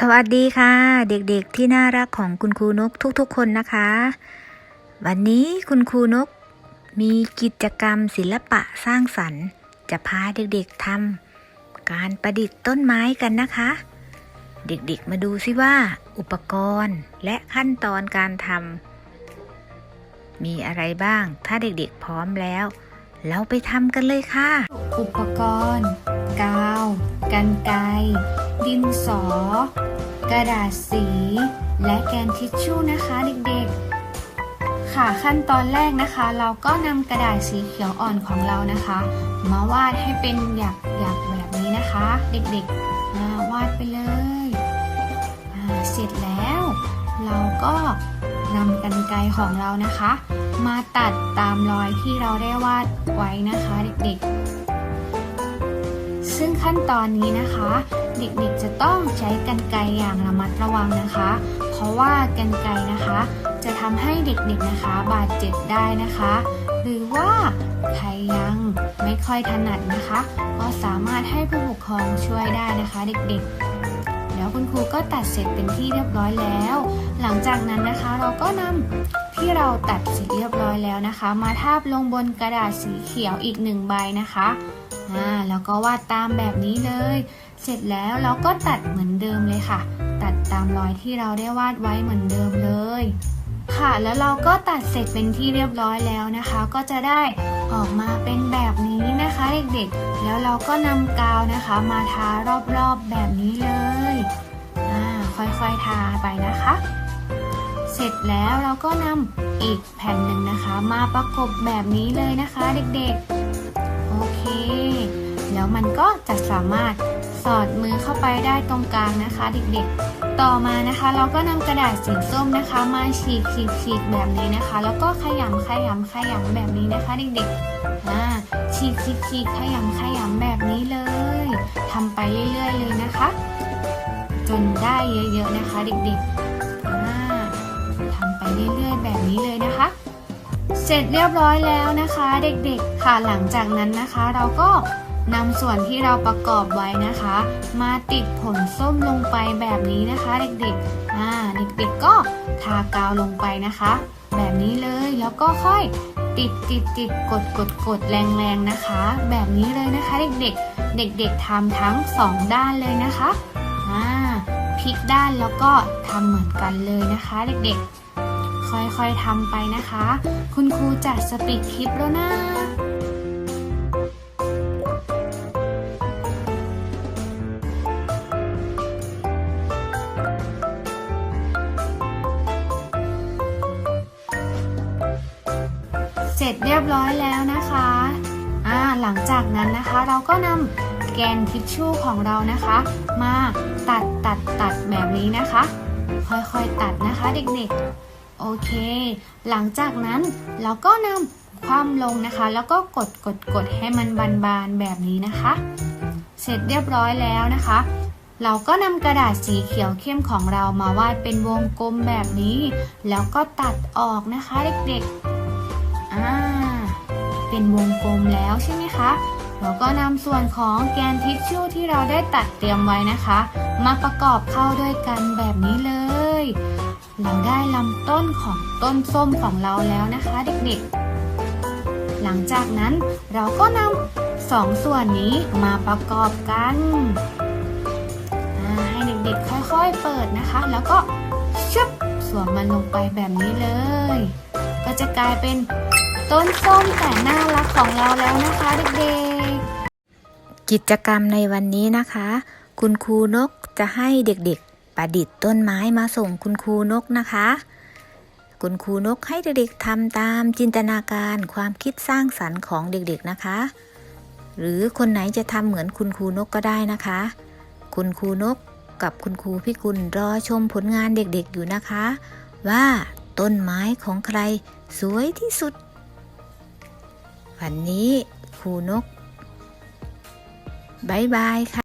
สวัสดีค่ะ เด็กๆที่น่ารักของคุณครูนกทุกๆคนนะคะ วันนี้คุณครูนกมีกิจกรรมศิลปะสร้างสรรค์ จะพาเด็กๆทำการประดิษฐ์ต้นไม้กันนะคะ เด็กๆมาดูซิว่า อุปกรณ์และขั้นตอนการทำมีอะไรบ้าง ถ้าเด็กๆพร้อมแล้ว เราไปทำกันเลยค่ะ อุปกรณ์ กาว กันไกร ดินสอ กระดาษสี และแกนทิชชู่นะคะเด็กๆ ค่ะขั้นตอนแรกนะคะ เราก็นำกระดาษสีเขียวอ่อนของเรานะคะ มาวาดให้เป็นหยักหยักแบบนี้นะคะ เด็กๆมาวาดไปเลยเสร็จแล้ว เราก็นำกันไกรของเรานะคะ มาตัดตามรอยที่เราได้วาดไว้นะคะ เด็กๆ ซึ่งขั้นตอนนี้นะคะ เด็กๆจะต้องใช้กันไกรอย่างระมัดระวังนะคะ เพราะว่ากันไกรนะคะ จะทำให้เด็กๆนะคะ บาดเจ็บได้นะคะ หรือว่าใครยังไม่ค่อยถนัดนะคะ ก็สามารถให้ผู้ปกครองช่วยได้นะคะ เด็กๆ แล้วคุณครูก็ตัดเสร็จเป็นที่เรียบร้อยแล้ว หลังจากนั้นนะคะเราก็นำที่เราตัดเสร็จเรียบร้อยแล้วนะคะ มาทาบลงบนกระดาษสีเขียวอีกหนึ่งใบนะคะ อ่าแล้วก็วาดตามแบบนี้เลย เสร็จแล้วเราก็ตัดเหมือนเดิมเลยค่ะ ตัดตามรอยที่เราได้วาดไว้เหมือนเดิมเลย ค่ะแล้วเราก็ตัดเสร็จเป็นที่เรียบร้อยแล้วนะคะ ก็จะได้ออกมาเป็นแบบนี้นะคะเด็กๆ แล้วเราก็นำกาวนะคะมาทารอบๆแบบนี้เลยอ่าค่อยๆทาไปนะคะ เสร็จแล้วเราก็นำอีกแผ่นหนึ่งนะคะ มาประกบแบบนี้เลยนะคะเด็กๆ โอเค แล้วมันก็จะสามารถสอดมือเข้าไปได้ตรงกลางนะคะเด็กๆ ต่อมานะคะ เราก็นำกระดาษสีส้มนะคะ มาฉีกฉีกฉีกแบบนี้นะคะ แล้วก็ขยำขยำขยำแบบนี้นะคะเด็กๆอ่าฉีกฉีกฉีกขยำขยำแบบนี้เลยทำไปเรื่อยๆเลยนะคะ จนได้เยอะๆนะคะเด็กๆ เสร็จเรียบร้อยแล้วนะคะเด็กๆค่ะหลังจากนั้นนะคะ เราก็นำส่วนที่เราประกอบไว้นะคะ มาติดผลส้มลงไปแบบนี้นะคะ เด็กๆอ่าเด็กๆก็ทากาวลงไปนะคะ แบบนี้เลยแล้วก็ค่อยติดติดติดกดกดกดแรงๆนะคะ แบบนี้เลยนะคะเด็กๆ เด็กๆทำทั้งสองด้านเลยนะคะอ่าพลิกด้านแล้วก็ทำเหมือนกันเลยนะคะ เด็กๆ ค่อยๆทำไปนะคะ คุณครูจะสปีดคลิปแล้วนะเสร็จเรียบร้อยแล้วนะคะอ่าหลังจากนั้นนะคะเราก็นำแกนทิชชู่ของเรานะคะ มาตัดตัดตัดแบบนี้นะคะ ค่อยๆตัดนะคะเด็กๆ โอเค หลังจากนั้นเราก็นำคว่ำลงนะคะ แล้วก็กดกดกดให้มันบานๆแบบนี้นะคะ เสร็จเรียบร้อยแล้วนะคะ เราก็นำกระดาษสีเขียวเข้มของเรามาวาดเป็นวงกลมแบบนี้ แล้วก็ตัดออกนะคะเด็กๆอ่าเป็นวงกลมแล้วใช่ไหมคะเราก็นำส่วนของแกนทิชชู่ที่เราได้ตัดเตรียมไว้นะคะ มาประกอบเข้าด้วยกันแบบนี้เลย เราได้ลำต้นของต้นส้มของเราแล้วนะคะเด็กๆ หลังจากนั้นเราก็นำสองส่วนนี้มาประกอบกันให้เด็กๆค่อยๆเปิดนะคะ แล้วก็ชึบสวมมันลงไปแบบนี้เลย ก็จะกลายเป็นต้นส้มแต่น่ารักของเราแล้วนะคะเด็กๆ กิจกรรมในวันนี้นะคะ คุณครูนกจะให้เด็กๆ ประดิษฐ์ต้นไม้มาส่งคุณครูนกนะคะ คุณครูนกให้เด็กๆทำตามจินตนาการความคิดสร้างสรรค์ของเด็กๆนะคะ หรือคนไหนจะทำเหมือนคุณครูนกก็ได้นะคะ คุณครูนกกับคุณครูพิกุลรอชมผลงานเด็กๆอยู่นะคะ ว่าต้นไม้ของใครสวยที่สุด วันนี้ครูนกบายบายค่ะ